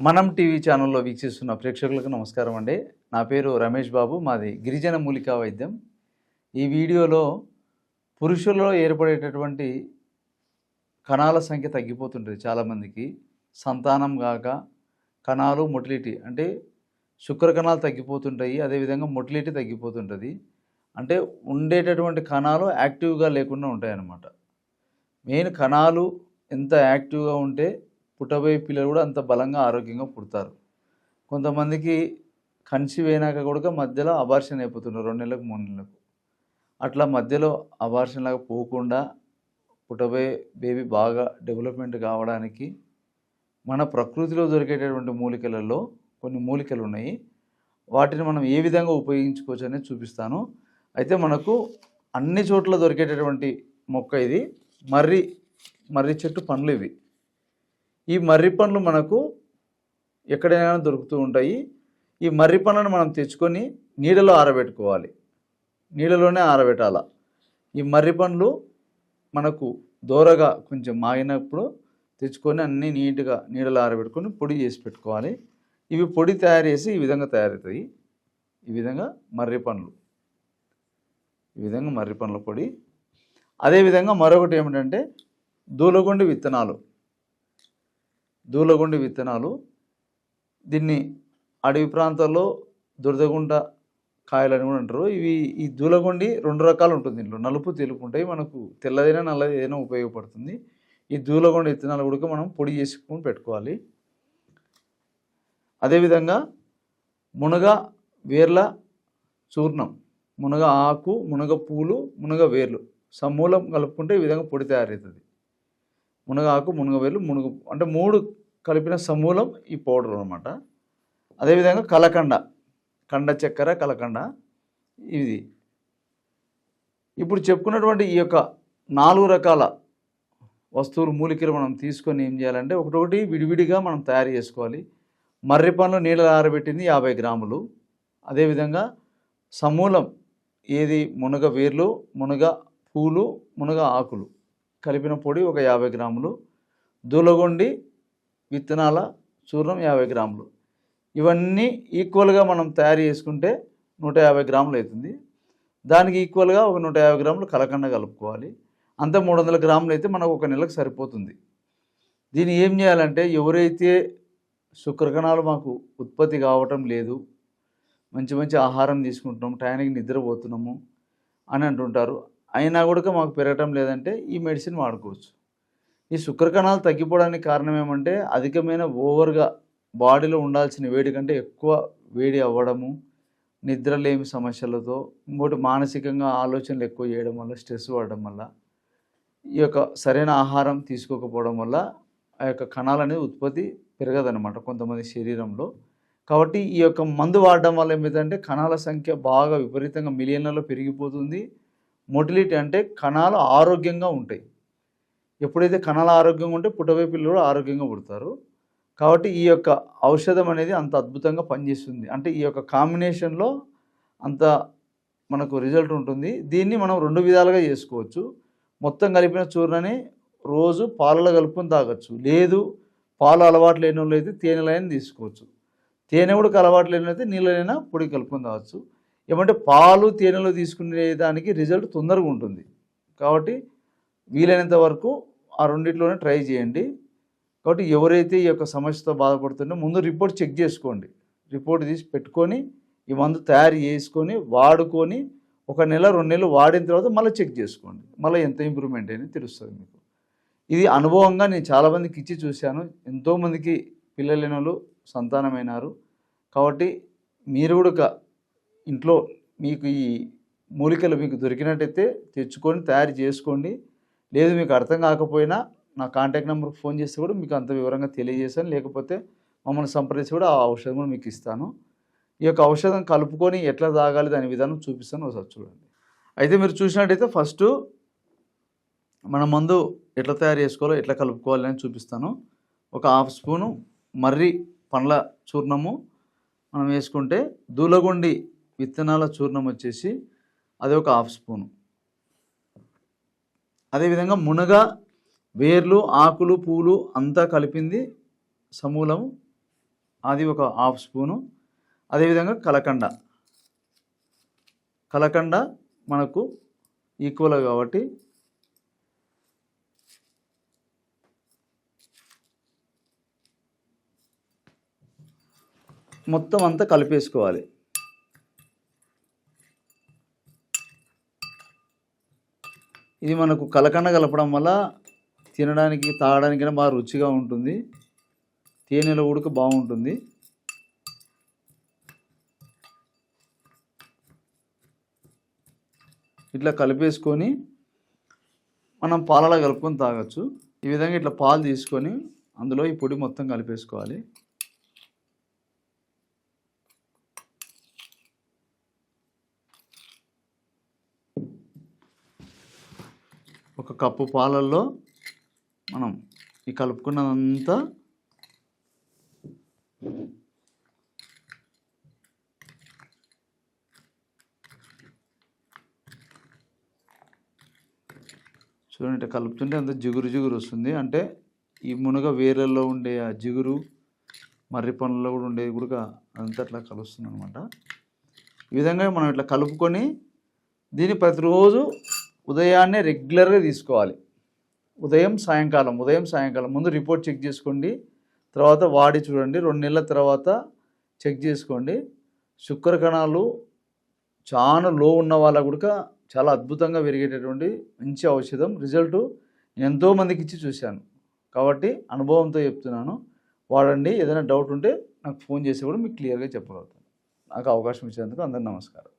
మనం టీవీ ఛానల్లో వీక్షిస్తున్న ప్రేక్షకులకు నమస్కారం అండి. నా పేరు రమేష్ బాబు మాది గిరిజన మూలికా వైద్యం. ఈ వీడియోలో పురుషుల్లో ఏర్పడేటటువంటి కణాల సంఖ్య తగ్గిపోతుంటుంది చాలామందికి. సంతానం కాక కణాలు మొటిలిటీ అంటే శుక్ర కణాలు తగ్గిపోతుంటాయి అదేవిధంగా మొటిలిటీ తగ్గిపోతుంటుంది. అంటే ఉండేటటువంటి కణాలు యాక్టివ్గా లేకుండా ఉంటాయి అన్నమాట మెయిన్ కణాలు ఎంత యాక్టివ్గా ఉంటే పుట్టబోయే పిల్లలు కూడా అంత బలంగా ఆరోగ్యంగా పుడతారు. కొంతమందికి కంచి అయినాక కూడా మధ్యలో అబార్షన్ అయిపోతున్నారు రెండు నెలలకు మూడు నెలలకు. అట్లా మధ్యలో అబార్షన్ లాగా పోకుండా పుట్టబోయే బేబీ బాగా డెవలప్మెంట్ కావడానికి మన ప్రకృతిలో దొరికేటటువంటి మూలికలలో కొన్ని మూలికలు ఉన్నాయి. వాటిని మనం ఏ విధంగా ఉపయోగించుకోవచ్చు అనేది చూపిస్తాను. అయితే మనకు అన్ని చోట్ల దొరికేటటువంటి మొక్క ఇది. మర్రి మర్రి చెట్టు పండ్లు ఇవి. ఈ మర్రి పండ్లు మనకు ఎక్కడైనా దొరుకుతూ ఉంటాయి. ఈ మర్రి పండ్లను మనం తెచ్చుకొని నీడలో ఆరబెట్టుకోవాలి. నీడలోనే ఆరబెట్టాల. ఈ మర్రి పండ్లు మనకు దూరగా కొంచెం మాగినప్పుడు తెచ్చుకొని అన్నీ నీట్గా నీడలో ఆరబెట్టుకొని పొడి చేసి పెట్టుకోవాలి. ఇవి పొడి తయారు చేసి ఈ విధంగా తయారవుతాయి. ఈ విధంగా మర్రి పండ్లు. ఈ విధంగా మర్రి పండ్ల పొడి. అదేవిధంగా మరొకటి ఏమిటంటే దూలగొండి విత్తనాలు. దూలగొండి విత్తనాలు దీన్ని అడవి ప్రాంతాల్లో దురదగుంట కాయలని కూడా అంటారు. ఇవి ఈ దూలగొండి రెండు రకాలు ఉంటుంది ఇంట్లో నలుపు తెలుపు ఉంటాయి. మనకు తెల్లదైనా నల్లది ఏదైనా ఉపయోగపడుతుంది. ఈ దూలగొండ విత్తనాలు కూడా మనం పొడి చేసుకొని పెట్టుకోవాలి. అదేవిధంగా మునగ వేర్ల చూర్ణం. మునగ ఆకు మునగ పూలు మునగ వేర్లు. సమూలం కలుపుకుంటే ఈ విధంగా పొడి తయారవుతుంది. మునగ ఆకు మునగ వేర్లు మునగ అంటే మూడు కలిపిన సమూలం ఈ పౌడర్ అనమాట అదేవిధంగా కలకండ కండ చక్కెర కలకండ ఇది. ఇప్పుడు చెప్పుకున్నటువంటి ఈ యొక్క నాలుగు రకాల వస్తువులు మూలికలు మనం తీసుకొని ఏం చేయాలంటే ఒకటొకటి విడివిడిగా మనం తయారు చేసుకోవాలి. మర్రి పండ్లు నీళ్ళ ఆరబెట్టింది యాభై గ్రాములు. అదేవిధంగా సమూలం ఏది? మునగ వేర్లు మునగ పూలు మునగ ఆకులు. కలిపిన పొడి ఒక యాభై గ్రాములు దూలగొండి విత్తనాల చూర్ణం యాభై గ్రాములు. ఇవన్నీ ఈక్వల్గా మనం తయారు చేసుకుంటే నూట యాభై గ్రాములు అవుతుంది. దానికి ఈక్వల్గా ఒక నూట యాభై గ్రాములు కలకండ కలుపుకోవాలి. అంత మూడు వందల గ్రాములు అయితే మనకు ఒక నెలకు సరిపోతుంది. దీన్ని ఏం చేయాలంటే ఎవరైతే శుక్రకణాలు మాకు ఉత్పత్తి కావటం లేదు మంచి మంచి ఆహారం తీసుకుంటున్నాము టయానికి నిద్రపోతున్నాము అని అంటుంటారు. అయినా కూడా మాకు పెరగటం లేదంటే ఈ మెడిసిన్ వాడుకోవచ్చు. ఈ శుక్రకణాలు తగ్గిపోవడానికి కారణం ఏమంటే అధికమైన ఓవర్గా బాడీలో ఉండాల్సిన వేడి కంటే ఎక్కువ వేడి అవ్వడము నిద్రలేమి సమస్యలతో ఇంకోటి మానసికంగా ఆలోచనలు ఎక్కువ చేయడం వల్ల స్ట్రెస్ పడడం వల్ల ఈ యొక్క సరైన ఆహారం తీసుకోకపోవడం వల్ల ఆ యొక్క కణాలు అనేది ఉత్పత్తి పెరగదనమాట కొంతమంది శరీరంలో. కాబట్టి ఈ యొక్క మందు వాడడం వల్ల ఏమిటంటే కణాల సంఖ్య బాగా విపరీతంగా మిలియన్లలో పెరిగిపోతుంది. మొటిలిటీ అంటే కణాలు ఆరోగ్యంగా ఉంటాయి. ఎప్పుడైతే కణాలు ఆరోగ్యంగా ఉంటే పుట్టబోయే పిల్లలు కూడా ఆరోగ్యంగా పుడతారు. కాబట్టి ఈ యొక్క ఔషధం అనేది అంత అద్భుతంగా పనిచేస్తుంది. అంటే ఈ యొక్క కాంబినేషన్లో అంత మనకు రిజల్ట్ ఉంటుంది. దీన్ని మనం రెండు విధాలుగా చేసుకోవచ్చు. మొత్తం కలిపిన చూర్ణని రోజు పాలలో కలుపుకొని తాగొచ్చు. లేదు పాలు అలవాటు లేని వాళ్ళు అయితే తేనెలైనా తీసుకోవచ్చు. తేనె కూడా అలవాటు లేని అయితే నీళ్ళైనా పొడి కలుపుకొని తాగొచ్చు. ఏమంటే పాలు తేనెలు తీసుకునే దానికి రిజల్ట్ తొందరగా ఉంటుంది. కాబట్టి వీలైనంత వరకు ఆ రెండిట్లోనే ట్రై చేయండి. కాబట్టి ఎవరైతే ఈ యొక్క సమస్యతో బాధపడుతుందో ముందు రిపోర్ట్ చెక్ చేసుకోండి. రిపోర్ట్ తీసి పెట్టుకొని ఈ మందు తయారు చేసుకొని వాడుకొని ఒక నెల రెండు నెలలు వాడిన తర్వాత మళ్ళీ చెక్ చేసుకోండి. మళ్ళీ ఎంత ఇంప్రూవ్మెంట్ అయినా తెలుస్తుంది మీకు. ఇది అనుభవంగా నేను చాలామందికి ఇచ్చి చూశాను. ఎంతోమందికి పిల్లలైన వాళ్ళు సంతానమైనారు. కాబట్టి మీరు కూడా ఇంట్లో మీకు ఈ మూలికలు మీకు దొరికినట్టయితే తెచ్చుకొని తయారు చేసుకోండి. లేదు మీకు అర్థం కాకపోయినా నా కాంటాక్ట్ నెంబర్కి ఫోన్ చేస్తే కూడా మీకు అంత వివరంగా తెలియజేస్తాను. లేకపోతే మమ్మల్ని సంప్రదించి కూడా ఆ ఔషధం కూడా మీకు ఇస్తాను. ఈ యొక్క ఔషధం కలుపుకొని ఎట్లా తాగాలి దాని విధానం చూపిస్తాను ఒకసారి చూడండి. అయితే మీరు చూసినట్టయితే ఫస్ట్ మన మందు ఎట్లా తయారు చేసుకోవాలో ఎట్లా కలుపుకోవాలి అని చూపిస్తాను. ఒక హాఫ్ స్పూను మర్రి పండ్ల చూర్ణము మనం వేసుకుంటే దూలగొండి విత్తనాల చూర్ణం వచ్చేసి అది ఒక హాఫ్ స్పూను. అదేవిధంగా మునగ వేర్లు ఆకులు పూలు అంతా కలిపింది సమూలం అది ఒక హాఫ్ స్పూను. అదేవిధంగా కలకండ. కలకండ మనకు ఈక్వల్ కాబట్టి మొత్తం అంతా కలిపేసుకోవాలి. ఇది మనకు కలకండ కలపడం వల్ల తినడానికి తాగడానికి బాగా రుచిగా ఉంటుంది. తేనెల ఉడక బాగుంటుంది. ఇట్లా కలిపేసుకొని మనం పాలలో కలుపుకొని తాగొచ్చు. ఈ విధంగా ఇట్లా పాలు తీసుకొని అందులో ఈ పొడి మొత్తం కలిపేసుకోవాలి. ఒక కప్పు పాలల్లో మనం ఈ కలుపుకున్నదంతా చూడండి కలుపుతుంటే అంత జిగురు జిగురు వస్తుంది. అంటే ఈ మునగ వేర్లలో ఉండే ఆ జిగురు మర్రి పనుల్లో కూడా ఉండేది కూడా అంతా అట్లా కలుస్తుంది అనమాట ఈ విధంగా మనం ఇట్లా కలుపుకొని దీన్ని ప్రతిరోజు ఉదయాన్నే రెగ్యులర్గా తీసుకోవాలి. ఉదయం సాయంకాలం ఉదయం సాయంకాలం ముందు రిపోర్ట్ చెక్ చేసుకోండి. తర్వాత వాడి చూడండి. రెండు నెలల తర్వాత చెక్ చేసుకోండి. శుక్ర కణాలు చాలా లో ఉన్న వాళ్ళ కూడా చాలా అద్భుతంగా పెరిగేటటువంటి మంచి ఔషధం. రిజల్ట్ నేను ఎంతోమందికి ఇచ్చి చూశాను. కాబట్టి అనుభవంతో చెప్తున్నాను. వాడండి. ఏదైనా డౌట్ ఉంటే నాకు ఫోన్ చేసి కూడా మీకు క్లియర్గా చెప్పగలుగుతాను. నాకు అవకాశం ఇచ్చినందుకు అందరు నమస్కారం.